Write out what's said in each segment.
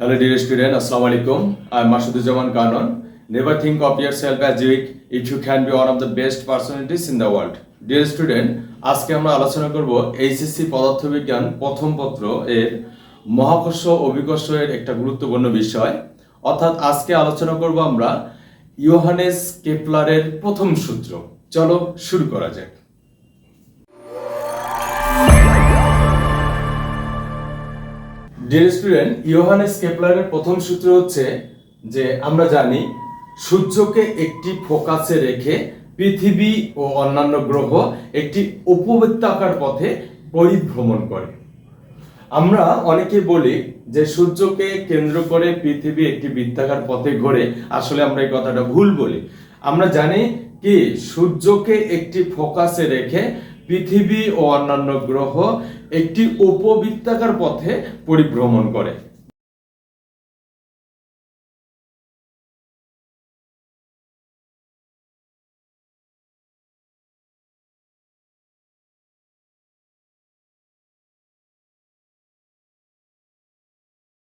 Hello, dear student. Assalamu alaikum. I'm Masuduzzaman Kanon. Never think of yourself as weak if you can be one of the best personalities in the world. Dear student, আজকে আমরা আলোচনা করব HSC পদার্থবিজ্ঞান প্রথম পত্র এর মহাকর্ষ অভিকর্ষ এর একটা গুরুত্বপূর্ণ বিষয় অর্থাৎ আজকে আলোচনা করব আমরা ইয়োহানেস কেপলারের প্রথম সূত্র চলো শুরু করা যাক ডিয়ার স্টুডেন্ট ইয়োহানেস কেপলারের প্রথম সূত্র হচ্ছে যে আমরা জানি, সূর্যকে একটি ফোকাসে রেখে পৃথিবী ও অন্যান্য গ্রহ একটি উপবৃত্তাকার পথে পরিভ্রমণ করে। আমরা অনেকে বলি যে সূর্যকে কেন্দ্র করে পৃথিবী একটি বৃত্তাকার পথে ঘোরে, আসলে আমরা এই কথাটা ভুল বলি। আমরা জানি কি, সূর্যকে একটি ফোকাসে রেখে পৃথিবী ও অন্যান্য গ্রহ একটি উপবৃত্তাকার পথে পরিভ্রমণ করে।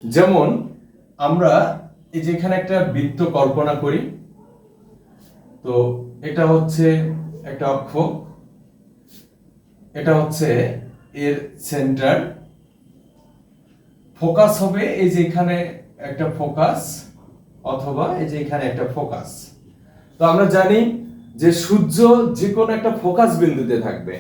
যেমন আমরা এই যে এখানে একটা বৃত্ত কল্পনা করি, তো এটা হচ্ছে একটা অক্ষ। এটা হচ্ছে এর সেন্টার ফোকাস হবে এই যে এখানে একটা ফোকাস অথবা এই যে এখানে একটা ফোকাস তো আমরা জানি যে সূর্য যে কোনো একটা ফোকাস বিন্দুতে থাকবে।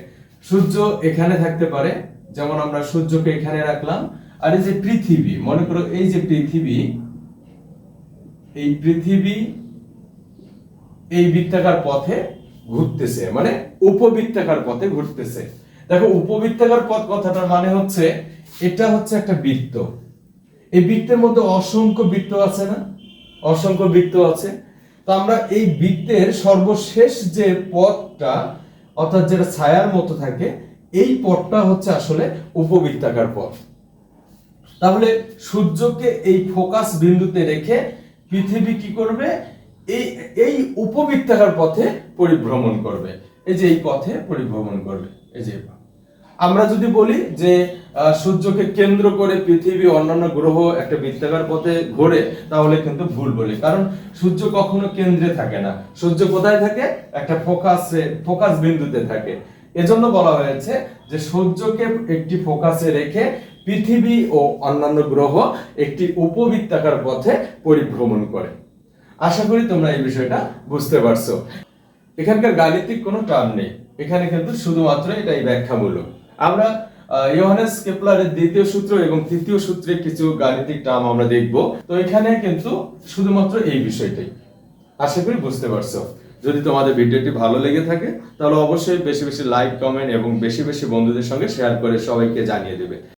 সূর্য এখানে থাকতে পারে, যেমন আমরা সূর্যকে এখানে রাখলাম। আর এই যে পৃথিবী, মনে করো এই যে পৃথিবী, এই পৃথিবী এই বৃত্তাকার পথে ঘুরতেছে মানে উপবৃত্তাকার পথে ঘুরতেছে। দেখো, উপবৃত্তাকার পথ কথাটার মানে হচ্ছে, এটা হচ্ছে একটা বৃত্ত। এই বৃত্তের মধ্যে অসংখ্য বৃত্ত আছে না? অসংখ্য বৃত্ত আছে। তো আমরা এই বৃত্তের সর্বশেষ যে পথটা, অর্থাৎ যেটা ছায়ার মতো থাকে, এই পথটা হচ্ছে আসলে উপবৃত্তাকার পথ। তাহলে সূর্যকে এই ফোকাস বিন্দুতে রেখে পৃথিবী কি করবে? এই এই উপবৃত্তাকার পথে পরিভ্রমণ করবে। এই যে এই পথে পরিভ্রমণ করবে। এই যে আমরা যদি বলি যে সূর্যকে কেন্দ্র করে পৃথিবী অন্যান্য গ্রহ একটা বৃত্তাকার পথে ঘোরে, তাহলে কিন্তু ভুল বলি। কারণ সূর্য কখনো কেন্দ্রে থাকে না। সূর্য কোথায় থাকে? একটা ফোকাসে, ফোকাস বিন্দুতে থাকে। এজন্য বলা হয়েছে যে, সূর্যকে একটি ফোকাসে রেখে পৃথিবী ও অন্যান্য গ্রহ একটি উপবৃত্তাকার পথে পরিভ্রমণ করে। আশা করি তোমরা এই বিষয়টা বুঝতে পারছ। এখানকার গাণিতিক কোনো টার্ম নেই। এখানে কিন্তু শুধুমাত্র এটাই ব্যাখ্যামূলক। আমরা ইয়োহানেস কেপলারের দ্বিতীয় সূত্র এবং তৃতীয় সূত্রে কিছু গাণিতিক টার্ম আমরা দেখব। তো এখানে কিন্তু শুধুমাত্র এই বিষয়টাই। আশা করি বুঝতে পারছ। যদি তোমাদের ভিডিওটি ভালো লেগে থাকে, তাহলে অবশ্যই বেশি বেশি লাইক, কমেন্ট এবং বেশি বেশি বন্ধুদের সঙ্গে শেয়ার করে সবাইকে জানিয়ে দেবে।